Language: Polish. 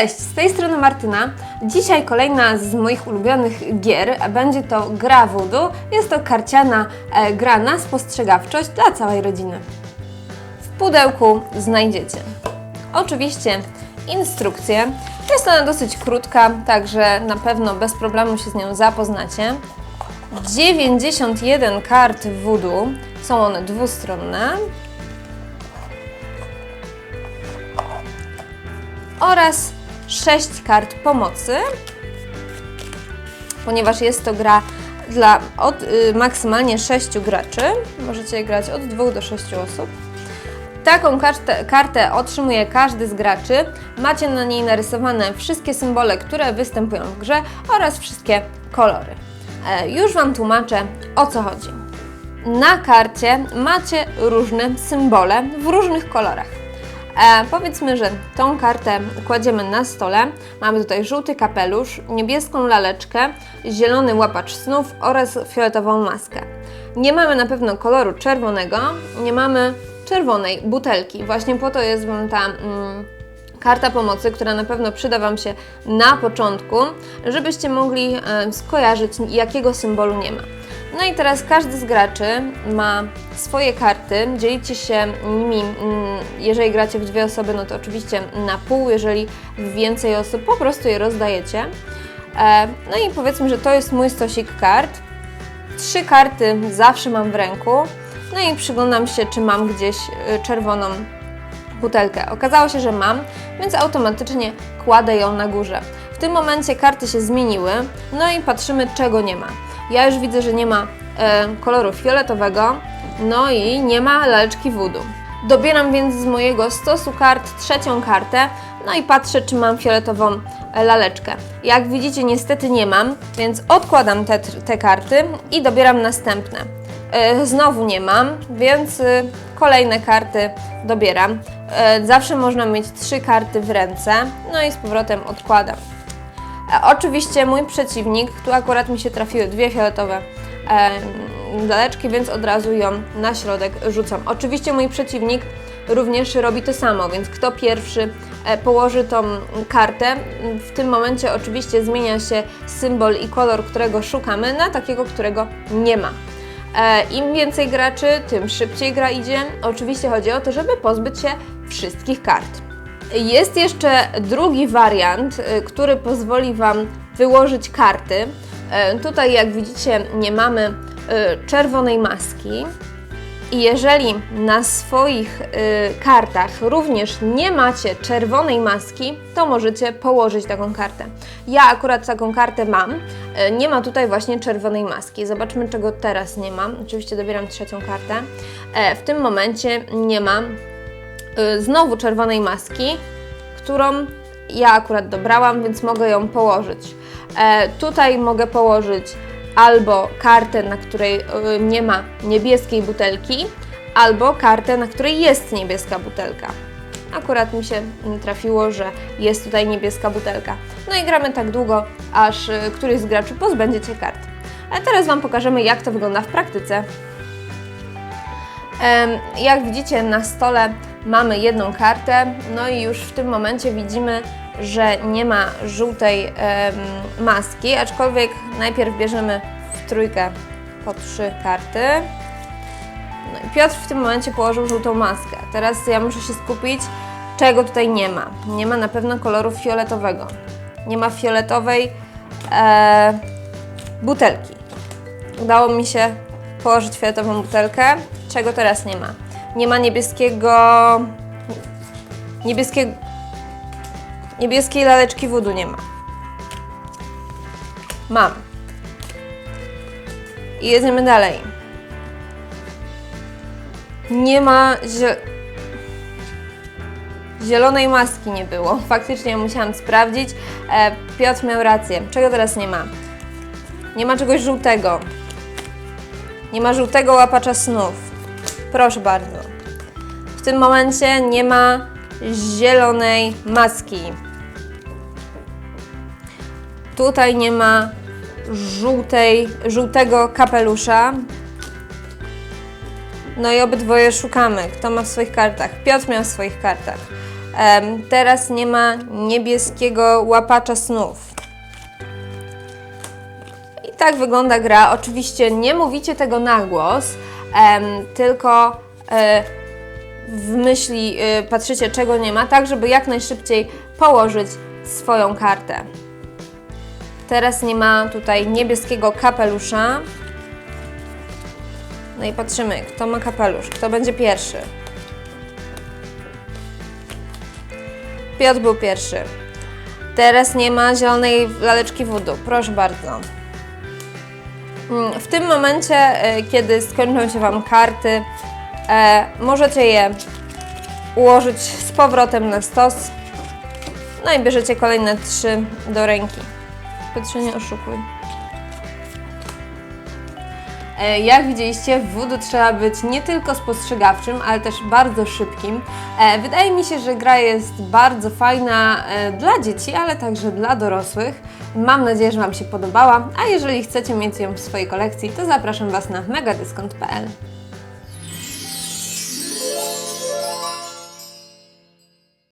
Cześć, z tej strony Martyna. Dzisiaj kolejna z moich ulubionych gier. Będzie to gra Voodoo. Jest to karciana e, gra na spostrzegawczość dla całej rodziny. W pudełku znajdziecie oczywiście instrukcję. Jest ona dosyć krótka, także na pewno bez problemu się z nią zapoznacie. 91 kart Voodoo. Są one dwustronne. oraz 6 kart pomocy, ponieważ jest to gra dla od y, maksymalnie 6 graczy. Możecie grać od 2 do 6 osób. Taką kartę, kartę otrzymuje każdy z graczy. Macie na niej narysowane wszystkie symbole, które występują w grze oraz wszystkie kolory. E, już Wam tłumaczę o co chodzi. Na karcie macie różne symbole w różnych kolorach. E, powiedzmy, że tą kartę kładziemy na stole. Mamy tutaj żółty kapelusz, niebieską laleczkę, zielony łapacz snów oraz fioletową maskę. Nie mamy na pewno koloru czerwonego, nie mamy czerwonej butelki. Właśnie po to jest Wam ta mm, karta pomocy, która na pewno przyda Wam się na początku, żebyście mogli e, skojarzyć, jakiego symbolu nie ma. No i teraz każdy z graczy ma swoje karty, dzielicie się nimi, mm, jeżeli gracie w dwie osoby, no to oczywiście na pół, jeżeli w więcej osób po prostu je rozdajecie. E, No i powiedzmy, że to jest mój stosik kart. Trzy karty zawsze mam w ręku, no i przyglądam się, czy mam gdzieś y, czerwoną butelkę. Okazało się, że mam, więc automatycznie kładę ją na górze. W tym momencie karty się zmieniły, no i patrzymy, czego nie ma. Ja już widzę, że nie ma e, koloru fioletowego, no i nie ma laleczki voodoo. Dobieram więc z mojego stosu kart trzecią kartę, no i patrzę, czy mam fioletową e, laleczkę. Jak widzicie, niestety nie mam, więc odkładam te, te karty i dobieram następne. E, Znowu nie mam, więc y, kolejne karty dobieram. E, Zawsze można mieć trzy karty w ręce, no i z powrotem odkładam. Oczywiście mój przeciwnik, tu akurat mi się trafiły dwie fioletowe e, laleczki, więc od razu ją na środek rzucam. Oczywiście mój przeciwnik również robi to samo, więc kto pierwszy e, położy tą kartę, w tym momencie oczywiście zmienia się symbol i kolor, którego szukamy, na takiego, którego nie ma. E, Im więcej graczy, tym szybciej gra idzie. Oczywiście chodzi o to, żeby pozbyć się wszystkich kart. Jest jeszcze drugi wariant, y, który pozwoli Wam wyłożyć karty. E, Tutaj, jak widzicie, nie mamy y, czerwonej maski. I jeżeli na swoich y, kartach również nie macie czerwonej maski, to możecie położyć taką kartę. Ja akurat taką kartę mam. Y, nie ma tutaj właśnie czerwonej maski. Zobaczmy, czego teraz nie mam. Oczywiście dobieram trzecią kartę. E, w tym momencie nie mam y, znowu czerwonej maski, którą ja akurat dobrałam, więc mogę ją położyć. E, tutaj mogę położyć albo kartę, na której y, nie ma niebieskiej butelki, albo kartę, na której jest niebieska butelka. Akurat mi się trafiło, że jest tutaj niebieska butelka. No i gramy tak długo, aż y, któryś z graczy pozbędzie się kart. A teraz Wam pokażemy, jak to wygląda w praktyce. Jak widzicie na stole mamy jedną kartę, no i już w tym momencie widzimy, że nie ma żółtej maski, aczkolwiek najpierw bierzemy w trójkę po trzy karty. No i Piotr w tym momencie położył żółtą maskę. Teraz ja muszę się skupić, czego tutaj nie ma. Nie ma na pewno koloru fioletowego. Nie ma fioletowej e, butelki. Udało mi się położyć fioletową butelkę. Czego teraz nie ma? Nie ma niebieskiego. Niebieskiego. Niebieskiej laleczki wodu nie ma. Mam. I jedziemy dalej. Nie ma zie... zielonej maski nie było. Faktycznie musiałam sprawdzić. E, Piotr miał rację. Czego teraz nie ma? Nie ma czegoś żółtego. Nie ma żółtego łapacza snów. Proszę bardzo. W tym momencie nie ma zielonej maski. Tutaj nie ma żółtej, żółtego kapelusza. No i obydwoje szukamy. Kto ma w swoich kartach? Piotr miał w swoich kartach. Em, teraz nie ma niebieskiego łapacza snów. Tak wygląda gra. Oczywiście nie mówicie tego na głos, em, tylko e, w myśli e, patrzycie, czego nie ma, tak żeby jak najszybciej położyć swoją kartę. Teraz nie ma tutaj niebieskiego kapelusza. No i patrzymy, kto ma kapelusz, kto będzie pierwszy. Piotr był pierwszy. Teraz nie ma zielonej laleczki wodu. Proszę bardzo. Mm, W tym momencie, e, kiedy skończą się Wam karty, e, możecie je ułożyć z powrotem na stos. No i bierzecie kolejne trzy do ręki. Piotrze, nie oszukuj. E, Jak widzieliście, w voodoo trzeba być nie tylko spostrzegawczym, ale też bardzo szybkim. E, Wydaje mi się, że gra jest bardzo fajna e, dla dzieci, ale także dla dorosłych. Mam nadzieję, że Wam się podobała, a jeżeli chcecie mieć ją w swojej kolekcji, to zapraszam Was na megadyskont.pl.